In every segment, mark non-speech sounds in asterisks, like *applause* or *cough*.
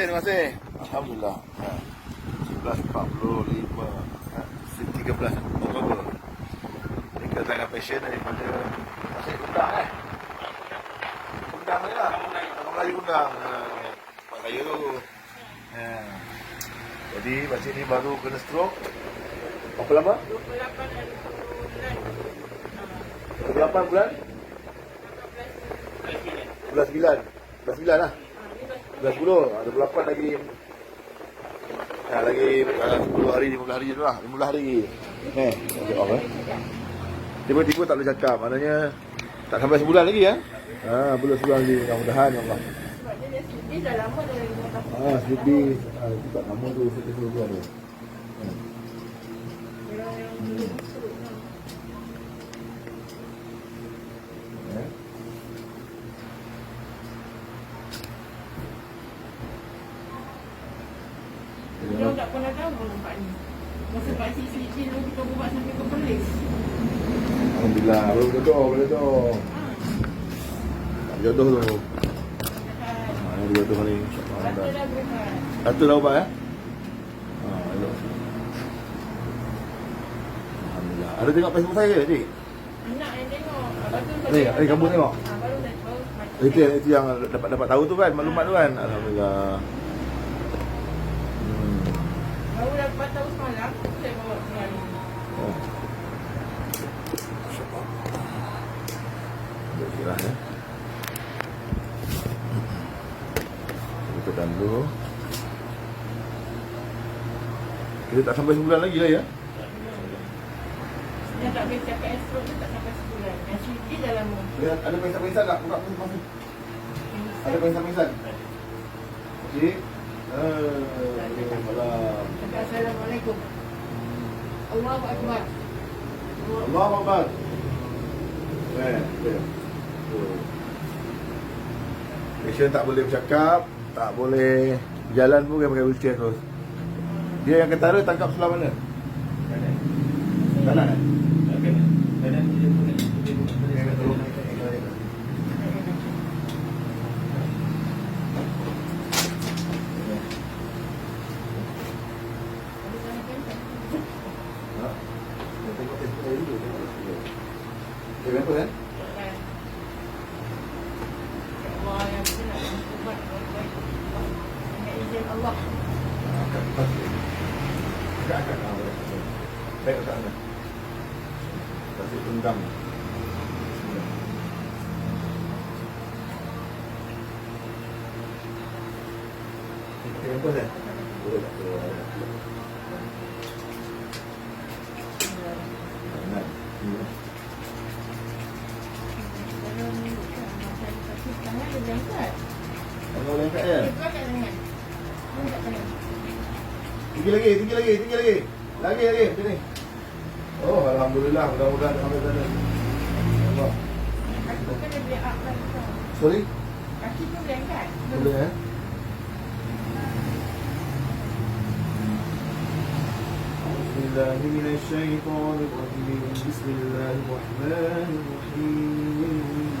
kasih, terima kasih. Alhamdulillah. Ha. 11.45. Ha. 13. Oktober. Ini kedatangan pasien daripada Pasir Kundang eh. Kundang ni lah. Orang Melayu Kundang. Ha. Pak Raya tu. Ha. Jadi pasien ni baru kena stroke. Berapa lama? 28 bulan? Bulan 9. Bulan 9 lah. Bulan 10. Ada 28 lagi. Ya, lagi uh, 10 hari, 15 hari tu lah. 15 hari. Eh, off eh. Tiba-tiba tak boleh cakap. Maknanya tak sampai sebulan lagi ya. Ha, belum sebulan lagi. Mudah-mudahan ya Allah. Sebab dia dah dah lama dah lima tahun. Ha, sleep dis. Ha, itu tak lama tu. Sleep dis tu ada. Ha. Orang yang dulu masuk. Eh. Dia tak pernah tahu nampak ni. Masa Dia dulu kita buat sampai ke polis. Alhamdulillah. Baru jodoh, baru jodoh. Ha. Tak jodoh tu. Dekat Ha, ini jodoh ni. Dah. Satu dah ubat eh? Ha, elok. Alhamdulillah. Ada tengok Facebook saya ke, Cik? Anak yang tengok. Lepas tu Ni, ni kamu tengok? Ha, baru dah baru macam Itu, itu yang dapat dapat tahu tu kan, maklumat tu kan. Alhamdulillah. Baru dapat tahu semalam. Saya bawa keluar. Oh. InsyaAllah. Duduk sirah ya. Kita tekan dulu. Kita tak sampai sebulan lagi lah ya. Dia tak boleh cakap esok tu tak sampai sebulan. Yang sleep dia dah lama. Ada ada pengsan-pengsan tak? Buka pun masuk. Ada pengsan-pengsan. Okey. Eh, malam. Assalamualaikum. Allahu Akbar. Allah Akbar. Eh, okay. Oh. Patient tak boleh bercakap, tak boleh jalan pun dia pakai wheelchair terus. Dia yang ketara tangkap sebelah mana? Kanan. eh? Dia kat tolong naik kat kanan. Ha? Dia tengok Facebook saya dulu, tengok Facebook saya. Dia kenapa kan? Allah yang benar ubat baik dengan izin Allah Akak pasti. Akak akak nak boleh. Baik akak nak. Pasti tendang. Bismillah. Dia kenapa kan? Boleh tak keluar? Tinggi lagi, tinggi lagi, tinggi lagi. Lagi lagi macam ni. Oh, alhamdulillah, mudah-mudahan sampai sana. Allah. kaki tu kan dia boleh up lah besar. Sorry? kaki tu boleh angkat Boleh eh? أعوذ بالله من الشيطان الرجيم بسم الله الرحمن الرحيم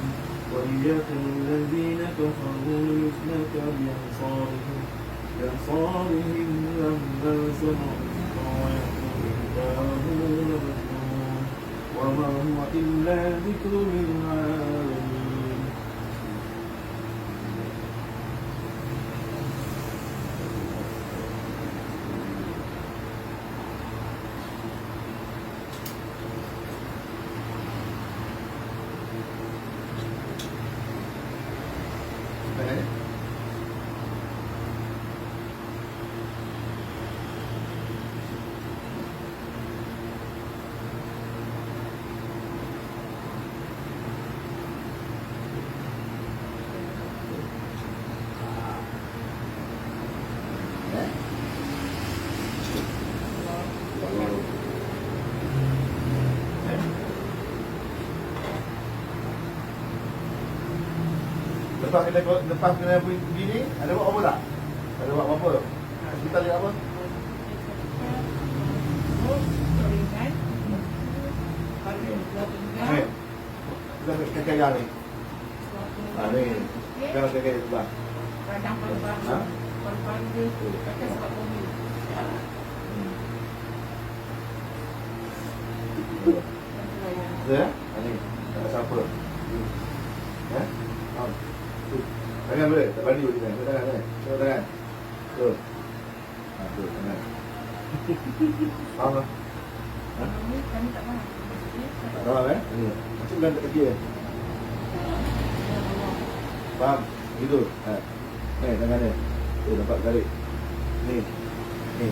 وليكن الذين كفروا يثنك بأبصارهم بأبصارهم لما سمعوا الذكر يقول إنه لمجنون وما هو إلا ذكر للعالمين Lepas kena lepas kena begini, ada buat apa tak? Ada buat apa? Kita lihat apa? Kita kaki yang ni. dua Ha pinggang. ni. Kaki sebelah. Radang paru-paru. Ha? Kata sebab COVID Hmm. Kata layan Ya? Ha, ni. Tak ada siapa. Ya? Ha. Tu. Tangan boleh? Tak bandi boleh tangan. Tangan, tangan. Tengok tangan. Tu. Ha, tu, tangan. Faham tak? Ha? Kami kami tak faham Maksudnya Tak faham eh? Ni. Macam bukan tak kaki eh? Faham? Gitu. Ha. Ni, tangan ni. Tu, nampak tarik. Ni. Ni.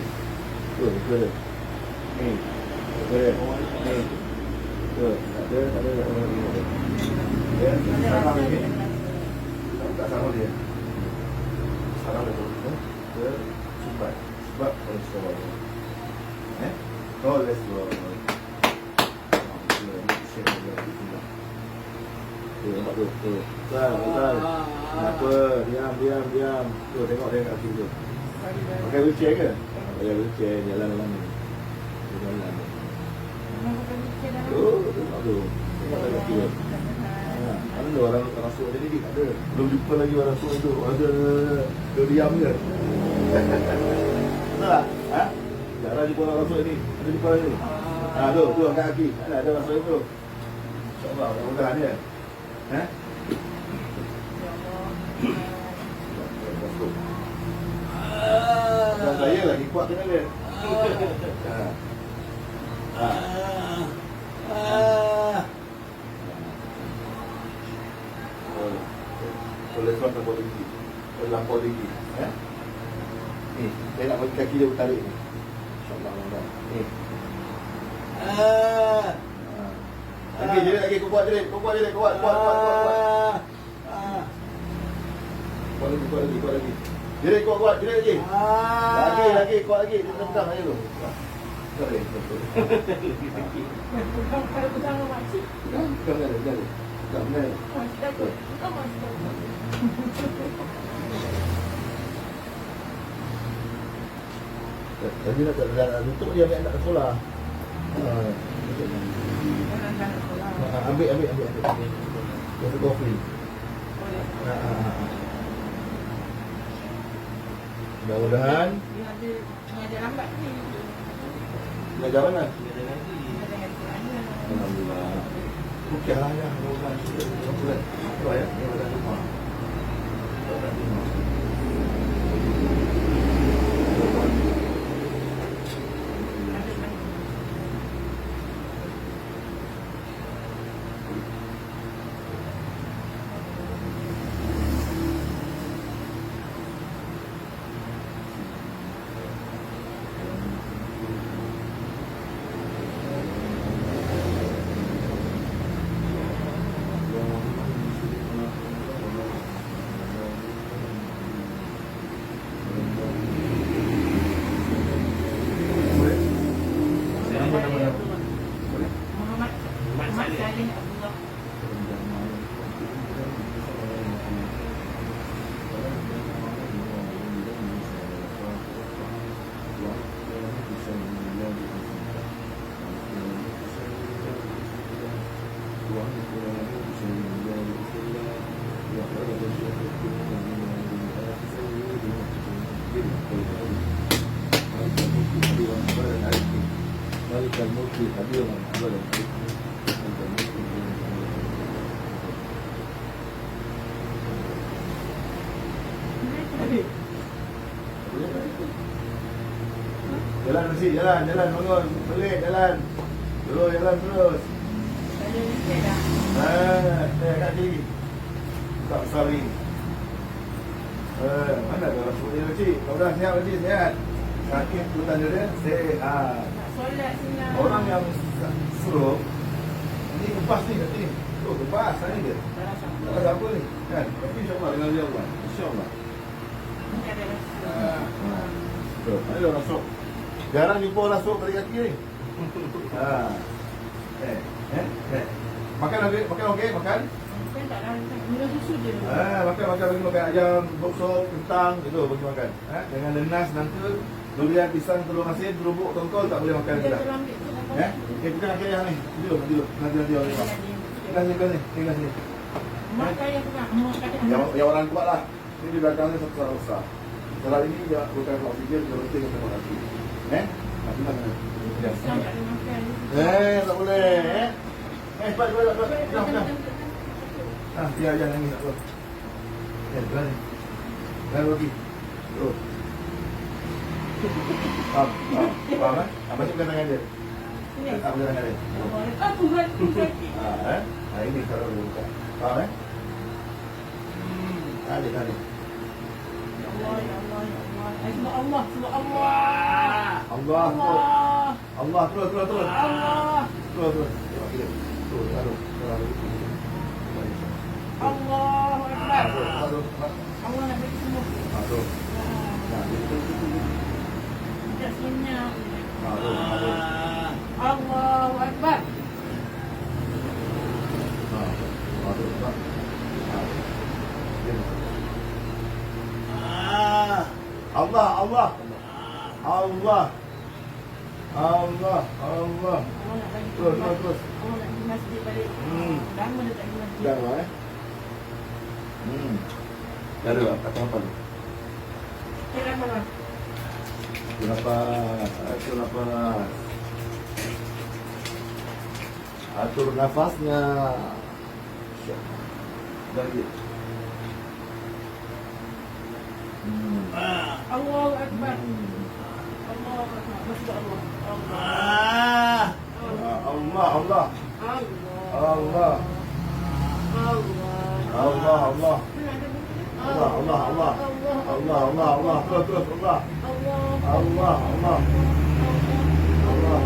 Tu, tu dia. Ni. Tu dia. Ni. Tu. Tak ada, tak ada. Tak ada. Ya, Ada sama rasa ni. ada Tak, sama dia. Salah dia tu. Eh? Dia sumbat. Sebab kolesterol. Eh? Kolesterol. Tu, nampak tu. Tu. Betul, betul. Kenapa? Diam, diam, diam. Tu, tengok tengok kaki tu. rasa Pakai wheelchair ke? Pakai wheelchair, jalan-jalan ni. Jalan-jalan ni. Memang bukan mikir dalam Tu, tengok tu. Tengok tu. Ha, Mana ada orang orang rasuk jadi ni tak ada. Belum jumpa lagi orang rasuk itu. Ada dia diam je. Betul tak? Ha? Tak ada jumpa orang rasuk ni. Ada jumpa lagi. Ha, tu, tu angkat kaki. Ada ada orang rasuk itu. InsyaAllah, mudah-mudahan dia. Ha? Dan saya lagi kuat dengan dia. Ha. Ha. Oh, Kolesterol terlampau tinggi Terlampau tinggi eh? Ni, saya nak bagi kaki dia tarik ni. InsyaAllah Allah Ni. Ah. Lagi, jerit lagi, kau buat jerit Kau buat jerit, kuat, kuat, kuat, kuat, kuat. Ah. Kuat lagi, kuat lagi, kuat lagi. Jerit kuat, kuat, jerit lagi. Lagi, lagi, kuat lagi. Dia pegang aja tu. Betul Kalau pegang dengan makcik Pegang, pegang dia, pegang. Dia Pegang, pegang. Dia Makcik takut. Bukan makcik takut Tadi nak tak nak tutup dia ambil anak ke sekolah. Ha. Orang dah nak sekolah Ha, Ambil ambil ambil ambil. Dia kopi. Boleh Ha, ha, ha. Mudah-mudahan Dia ada Dia ada lambat ni belajar mana? Dia ada dengan Quran Alhamdulillah. Okey lah ya. Mudah-mudahan kita mudah-mudahan. Apa ya? Mudah-mudahan rumah. Mudah-mudahan フッ。Jalan mesti jalan, jalan bangun, balik jalan. Terus jalan terus. Dah Ah, saya kat sini. Tak besar ni. Eh, mana orang suruh dia? Kau dah siap lagi, sihat. Sakit tu tanda dia, sihat. Senang Orang yang suruh, ni lepas ni kat sini. Tu lepas, sana dia. Rasa Tak ada apa ni. Kan? Tapi insyaAllah dengan dia Allah. InsyaAllah. Mungkin ada rasa Ah, ah. Betul. Mana ada orang suruh? Jarang jumpa orang suruh pada kaki ni. Ha. Eh, eh, eh. Makan okey, makan okey, makan. Mungkin tak rasa Minum susu je Ah, makan makan bagi makan ayam, bakso, kentang, itu bagi makan. Ha? Jangan lenas nangka, durian, pisang, telur asin, terubuk, tongkol tak boleh makan Dia Eh, eh bukan kaki ayam ni. Dulu, dulu. Nanti nanti orang. Tinggal sini, tinggal sini, tinggal sini. Mak saya pegang Mak kata Yang, yang orang kuat lah. Ini di belakang ni satu orang Salah ini dia bukan oksigen, dia penting untuk lagi. Eh? Nanti mana? Ya. Sam tak ada makan. Eh, tak boleh. Eh, eh cepat, cepat, cepat. Dah, dah. Ah, biar jangan nangis tak apa. Eh, berani. Berani lagi. Terus. Faham, faham, faham eh? Apa sih tangan dia? Apa tangan dia? Ah, Tuhan, Tuhan. Ah, eh? Nah, ini kalau dia buka. Faham eh? Tarik, tarik. Ya Allah, ya Allah, ya Allah. Eh, sebab Allah, sebab Allah. Allah, terus. Allah. Allah, terus, terus, terus. Allah. Terus, terus. Tengok dia. Terus, taruh. Taruh. Allahu Ah, Akbar. terus, taruh. Allah nak bagi sembuh. Ah, terus. Ah, Nah, dia terus, terus, terus. Tidak senyap. Ah, terus, taruh. Allahu Akbar. Ah, ah, terus, tak. Ah. Dia. Allah, Allah. Allah. Allah, Allah. Terus, terus, terus. Allah masjid balik. Hmm. Tak pergi masjid. Eh. Hmm. Dah ada apa tu? Kira mana? Itu nafas, atur nafas. Atur nafasnya. Lagi. Hmm. Allahu Akbar. Hmm. Allahu Akbar. Masya Allah. Allah. Ah, Allah, Allah. Allah. Allah. Allah. Allah, Allah. Allah. Allah, Allah, Allah. Allah, Allah, Allah. Terus, terus, Allah. Allah. Allah, Allah. Allah.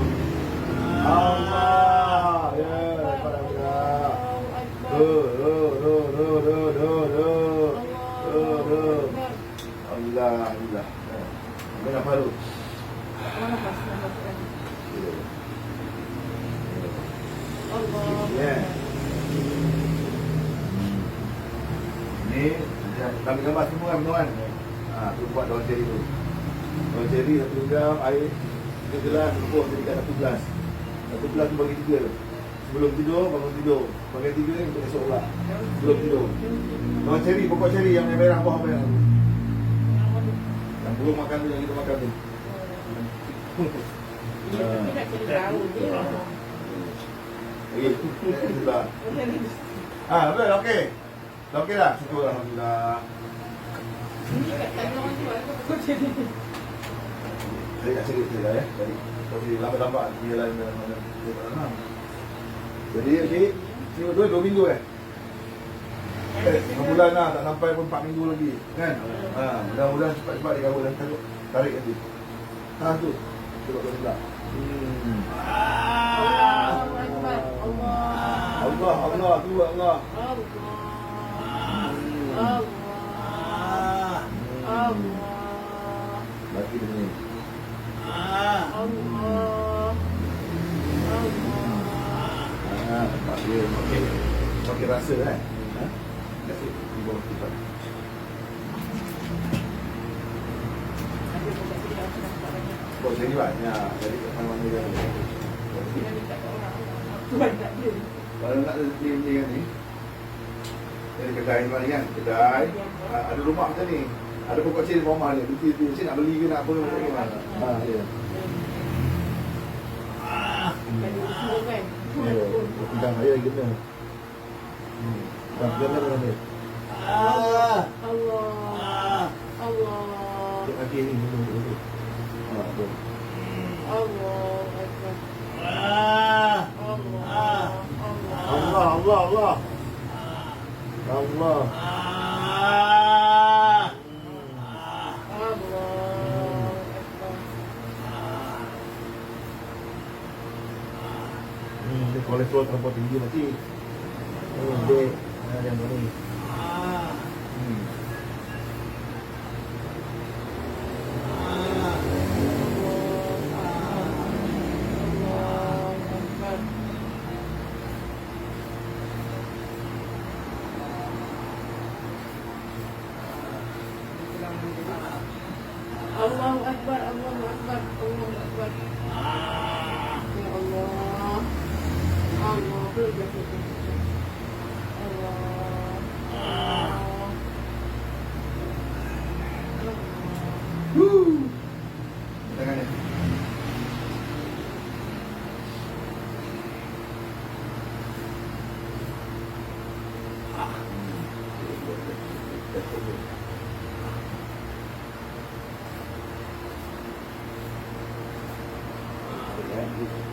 Allah. Ya, pada kita. Duh, duh, duh, duh, duh, Allah. Mana baru? Ya. Ni kami gambar semua kan tuan. Ha, tu buat daun ceri tu. Daun ceri satu gram air tiga gelas rebus jadikan satu gelas. Satu gelas tu bagi tiga. Sebelum tidur, bangun tidur. Bagi tiga ni untuk esok pula. Sebelum tidur. Daun ceri, pokok ceri yang merah buah merah tu. Yang belum makan tu, yang kita makan tu. Tidak jadi tahu dia. Okey. Sudah. Ah, betul, okey. Dah okey dah? Syukur Alhamdulillah. Ini kat tanya orang tu ada pokok jadi. Saya kat cerita saya dah ya. Jadi, jadi lambat-lambat dia lain dalam mana dia tak faham. Jadi, okey. Ni betul dua minggu eh? Eh, setengah bulan lah, tak sampai pun empat minggu lagi. Kan? Ha, mudah-mudahan cepat-cepat dia kahwin dan tarik, tarik nanti. Ha, tu. Tengok tu sebelah. Hmm. Allahu Akbar. Allah. Allah, Allah, tu Allah. Allah. Allah. Allah. Laki dia ni. Allah. Allah. Ha, nampak dia okey. Okey rasa kan? Ha? Kasi di bawah kita. Ada pokok jadi aku nampak banyak. Oh, jadi banyak. Jadi kat mana-mana dia. Dia minta kat orang. Tuhan tak dia. Kalau nak ni ni kan ni. Dari kedai ni mana kan? Kedai. Ha, ada rumah macam ni. Ada pokok ceri rumah dia. Bukti tu. Cik nak beli ke nak apa ke macam mana? Ha, ya. Kan dia semua kan. Ya, pedang saya kena. Hmm. Pedang kena dengan dia. Allah. Allah. Allah. Cik kaki ni dulu dulu. Ha, tu. Allah Akbar. Allah. Allah, Allah, Allah. Allah. Allah Akbar. Hmm, dia kolesterol terlalu tinggi nanti. Oh, dia ada yang boleh. Hmm. language.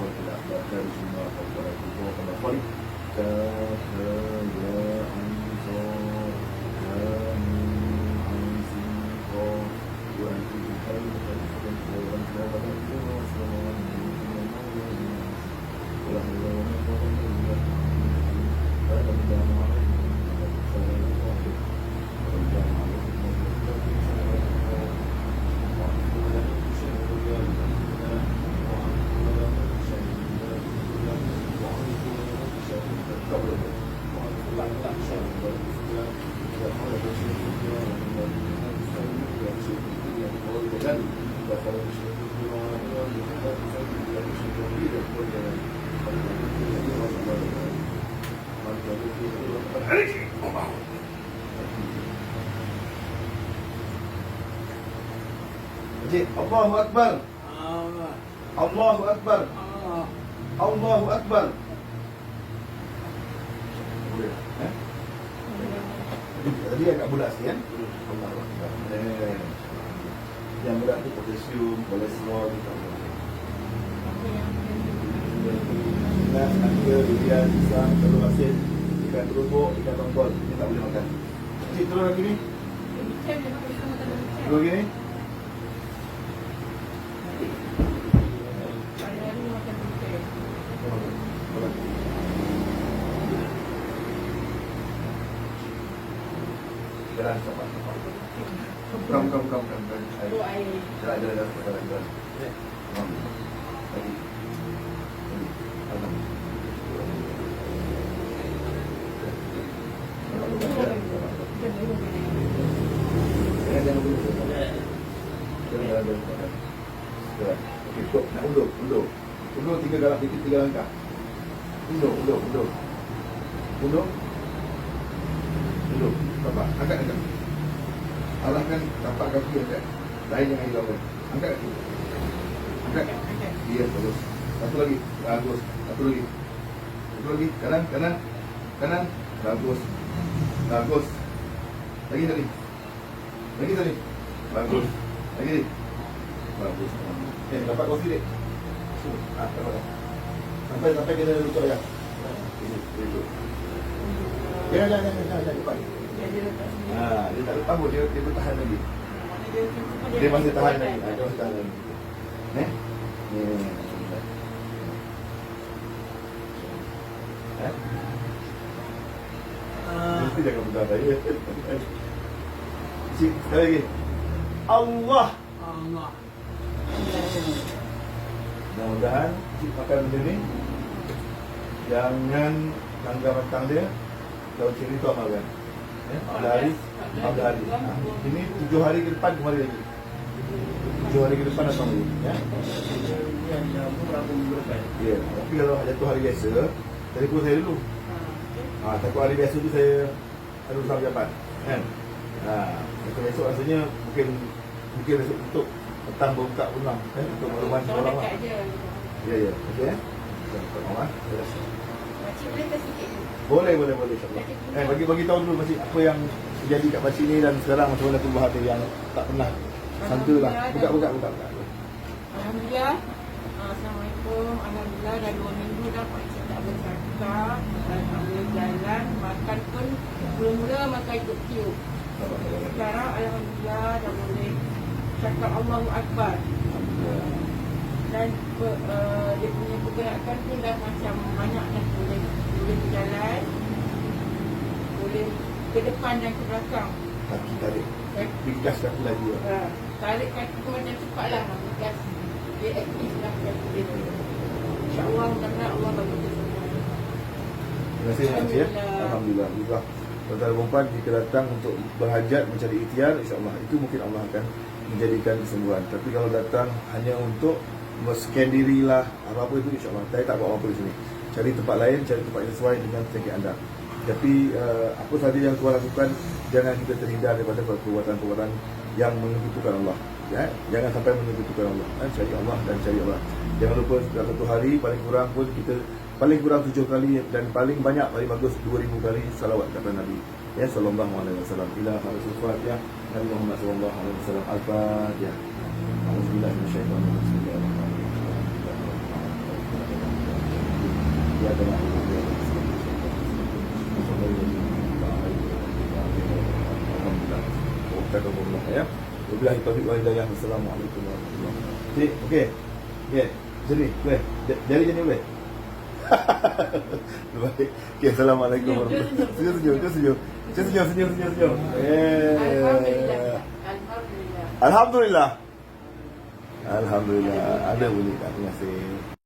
Oh, dah boleh cakap dah, Oh. Sedih dia. Masjid Allahu Akbar. Allahu Akbar. Allahu Akbar. Eh? Tadi agak bulat sikit kan? Yang bulat tu potasium, kolesterol, kita Apa yang Nasi, nangka, durian, pisang, telur asin, ikan terubuk, ikan tongkol. Ini tak boleh makan. Cik, telur lagi ni? Telur lagi ni? Hari-hari makan bincang. Jalan cepat. Bukan, bukan, bukan, bukan. bukan. Tu air. Jalan, jalan, jalan, jalan, jalan. Mam. Lagi. Lagi. Alam. Jangan, jangan dulu. Jangan, jangan, jangan. Jalan. Okey, cukup. Nak undur, undur. Undur tiga langkah. Undur, undur, undur. Undur. Undur. Tapak, angkat, angkat. Arahkan tapak kaki angkat. Lain yang hilangkan. Angkat kaki. Angkat. Iya, bagus. Satu lagi. Bagus. Satu lagi. Satu lagi. Kanan, kanan. Kanan. Bagus. Bagus. Lagi tadi. Lagi tadi. Bagus. Lagi tadi. Bagus. Eh, dapat kopi dek. Ah, dapat. dah. Sampai sampai kita lutut ya. Ini, ini. Jangan, jangan, jangan, jangan, jangan, depan. Jadi letak sini. Ah, dia tak lepas pun, dia, dia bertahan lagi. Dia- masih tahan lagi. Ah, Dia masih tahan lagi. Eh? Ni. Eh? Mesti jangan pegang saya. *laughs* Cik, sekali lagi. Allah. Mudah-mudahan cik makan benda ni. Jangan langgar matang dia. Kalau cik ni tu amalkan. Ya, 14 hari. 14 hari. Ha. Ini 7 hari ke depan kembali lagi. 7 hari ke depan datang lagi. Ya. Ya, tapi kalau jatuh hari biasa, telefon saya dulu. Ha, takut hari biasa tu saya ada urusan pejabat. Kan? Ha, besok-besok rasanya mungkin mungkin besok tutup petang baru buka pun kan untuk makluman sekolah lah. Ya ya, okey ah. Ya. Sikit je? Boleh boleh boleh insya-Allah. Eh bagi bagi tahu dulu masih apa yang terjadi kat Pakcik ni dan sekarang macam mana perubahan dia yang tak pernah sangka lah. Buka buka buka buka. Alhamdulillah. Ah, Assalamualaikum. Alhamdulillah dah dua minggu dah pakcik tak bercakap. Dan tak boleh jalan. Makan pun mula-mula makan ikut tiup. Sekarang Alhamdulillah dah boleh cakap Allahu Akbar. Dan uh, dia punya pergerakan pun dah macam banyak dah boleh boleh berjalan boleh ke depan dan ke belakang Kaki tarik. Ringkas kaki lagi. lah. Ha, tarik kaki tu macam cepat lah. Gas. Dia aktif lah kaki dia tu. InsyaAllah, mudah-mudahan Allah bagi kita semua. Terima kasih Encik ya. Alhamdulillah. Alhamdulillah. Tuan-tuan perempuan jika datang untuk berhajat mencari ikhtiar insya-Allah itu mungkin Allah akan menjadikan kesembuhan. Tapi kalau datang hanya untuk scan diri lah apa-apa itu insya-Allah saya tak buat apa-apa di sini. Cari tempat lain, cari tempat yang sesuai dengan penyakit anda. Tapi uh, apa sahaja yang Tuhan lakukan jangan kita terhindar daripada perbuatan-perbuatan yang menyekutukan Allah. Ya, jangan sampai menyekutukan Allah. Dan cari Allah dan cari Allah. Jangan lupa dalam satu hari paling kurang pun kita paling kurang tujuh kali dan paling banyak paling bagus dua ribu kali salawat kepada Nabi. Ya sallallahu alaihi wasallam. Ila harasul fatihah Nabi Muhammad sallallahu alaihi wasallam. Al-Fatihah. Alhamdulillah rajim. Wabillahi taufiq wal hidayah. Wassalamualaikum warahmatullahi wabarakatuh. Okey, okey. Okey. Sini. J- Jari sini boleh. Baik. Okey, assalamualaikum warahmatullahi wabarakatuh. Senyum, senyum, senyum, senyum. Senyum, senyum, senyum. Alhamdulillah. Alhamdulillah. Alhamdulillah. Alhamdulillah. Ada bunyi tak? Terima kasih.